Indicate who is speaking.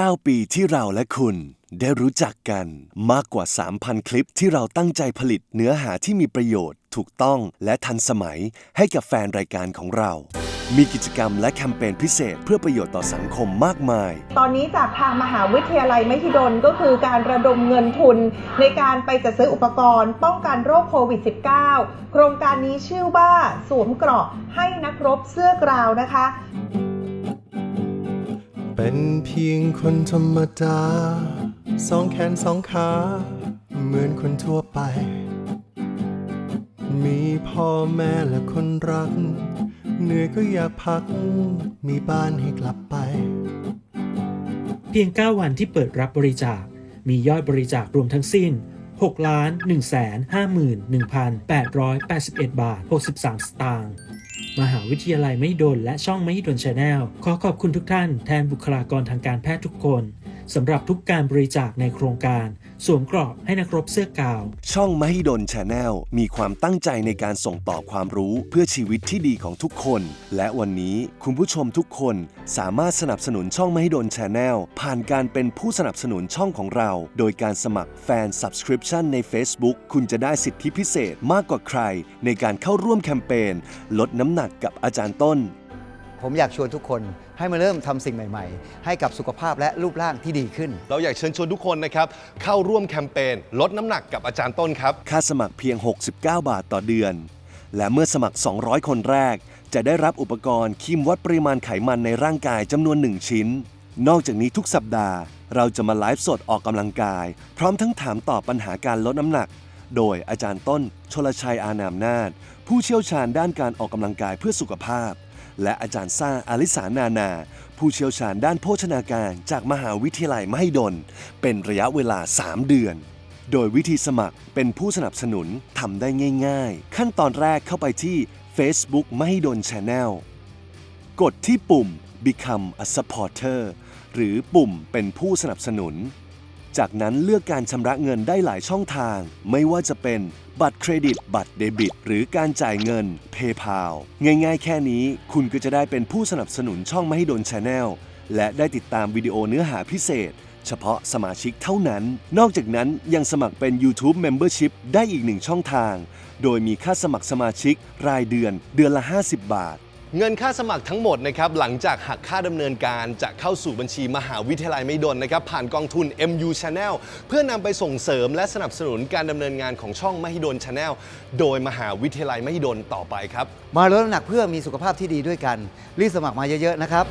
Speaker 1: 9 ปีที่เราและคุณได้รู้จักกันมากกว่า 3,000 คลิปที่เราตั้งใจผลิตเนื้อหาที่มีประโยชน์ ถูกต้องและทันสมัยให้กับแฟนรายการของเรา มีกิจกรรมและแคมเปญพิเศษเพื่อประโยชน์ต่อสังคมมากมาย
Speaker 2: ตอนนี้จากทางมหาวิทยาลัยมหิดลก็คือการระดมเงินทุน ในการไปจัดซื้ออุปกรณ์ ป้องกันโรคโควิด -19 โครงการนี้ชื่อว่าสวมเกราะให้นักรบเสื้อกราวนะคะ
Speaker 3: เป็นเพียงคนธรรมดา สองแขนสองขา เหมือนคนทั่วไป มีพ่อแม่และคนรัก เหนื่อยก็อยากพัก มีบ้านให้กลับไป
Speaker 4: เพียง 9 วันที่เปิดรับบริจาค มียอดบริจาครวมทั้งสิ้น6ล้าน1 5 1 8 8 1 บาท 63 สตางค์ มหาวิทยาลัยไม่ดนและช่องไม่ดนชาแนลขอขอบคุณทุกท่านแทนบุคลากรทางการแพทย์ทุกคน สำหรับทุกการบริจาคในโครงการ สวมเกราะให้นักรบเสื้อกาว
Speaker 1: ช่องมหิดลชาแนลมีความตั้งใจในการส่งต่อความรู้เพื่อชีวิตที่ดีของทุกคน และวันนี้คุณผู้ชมทุกคนสามารถสนับสนุนช่องมหิดลชาแนลผ่านการเป็นผู้สนับสนุนช่องของเรา โดยการสมัครแฟน Subscription ใน Facebook คุณจะได้สิทธิพิเศษมากกว่าใคร ในการเข้าร่วมแคมเปญลดน้ำหนักกับอาจารย์ต้น
Speaker 5: ผมอยากชวนทุกคน ให้มาเริ่มทำสิ่งใหม่ ๆ ให้กับสุขภาพและรูปร่างที่ดีขึ้น
Speaker 6: เราอยากเชิญชวนทุกคนนะครับ เข้าร่วมแคมเปญลดน้ำหนักกับอาจารย์ต้นครับ
Speaker 1: ค่าสมัครเพียง 69 บาทต่อเดือน และเมื่อสมัคร 200 คนแรก จะได้รับอุปกรณ์ครีมวัดปริมาณไขมันในร่างกายจำนวน 1 ชิ้น นอกจากนี้ทุกสัปดาห์ เราจะมาไลฟ์สดออกกำลังกาย พร้อมทั้งถามตอบปัญหาการลดน้ำหนัก โดยอาจารย์ต้น ชลชัยอานามนาถผู้เชี่ยวชาญด้านการออกกำลังกายเพื่อสุขภาพ และอาจารย์ซ่าอาลิสานานา ผู้เชี่ยวชาญด้านโภชนาการจากมหาวิทยาลัยมหิดล เป็นระยะเวลา 3 เดือน โดยวิธีสมัครเป็นผู้สนับสนุนทำได้ง่าย ๆ ขั้นตอนแรกเข้าไปที่ Facebook มหิดล Channel กดที่ปุ่ม Become a supporter หรือปุ่มเป็นผู้สนับสนุน จากนั้นเลือกการชำระเงินได้หลายช่องทาง ไม่ว่าจะเป็นบัตรเครดิต บัตรเดบิต หรือการจ่ายเงิน PayPal ง่ายๆ แค่นี้ คุณก็จะได้เป็นผู้สนับสนุนช่องมหิดล Channel และได้ติดตามวิดีโอเนื้อหาพิเศษ เฉพาะสมาชิกเท่านั้น นอกจากนั้นยังสมัครเป็น YouTube Membership ได้อีกหนึ่งช่องทาง โดยมีค่าสมัครสมาชิกรายเดือนเดือนละ 50 บาท
Speaker 6: เงินค่าสมัครทั้งหมดนะครับหลังจากหักค่าดำเนินการจะเข้าสู่บัญชีมหาวิทยาลัยไม่ดนนะครับผ่านกองทุน MU Channel เพื่อนำไปส่งเสริมและสนับสนุนการดำเนินงานของช่องมหิดล Channel โดยมหาวิทยาลัยมหิดลต่อไปครับ
Speaker 5: มาลดน้ำหนักเพื่อมีสุขภาพที่ดีด้วยกัน รีบสมัครมาเยอะๆนะครับ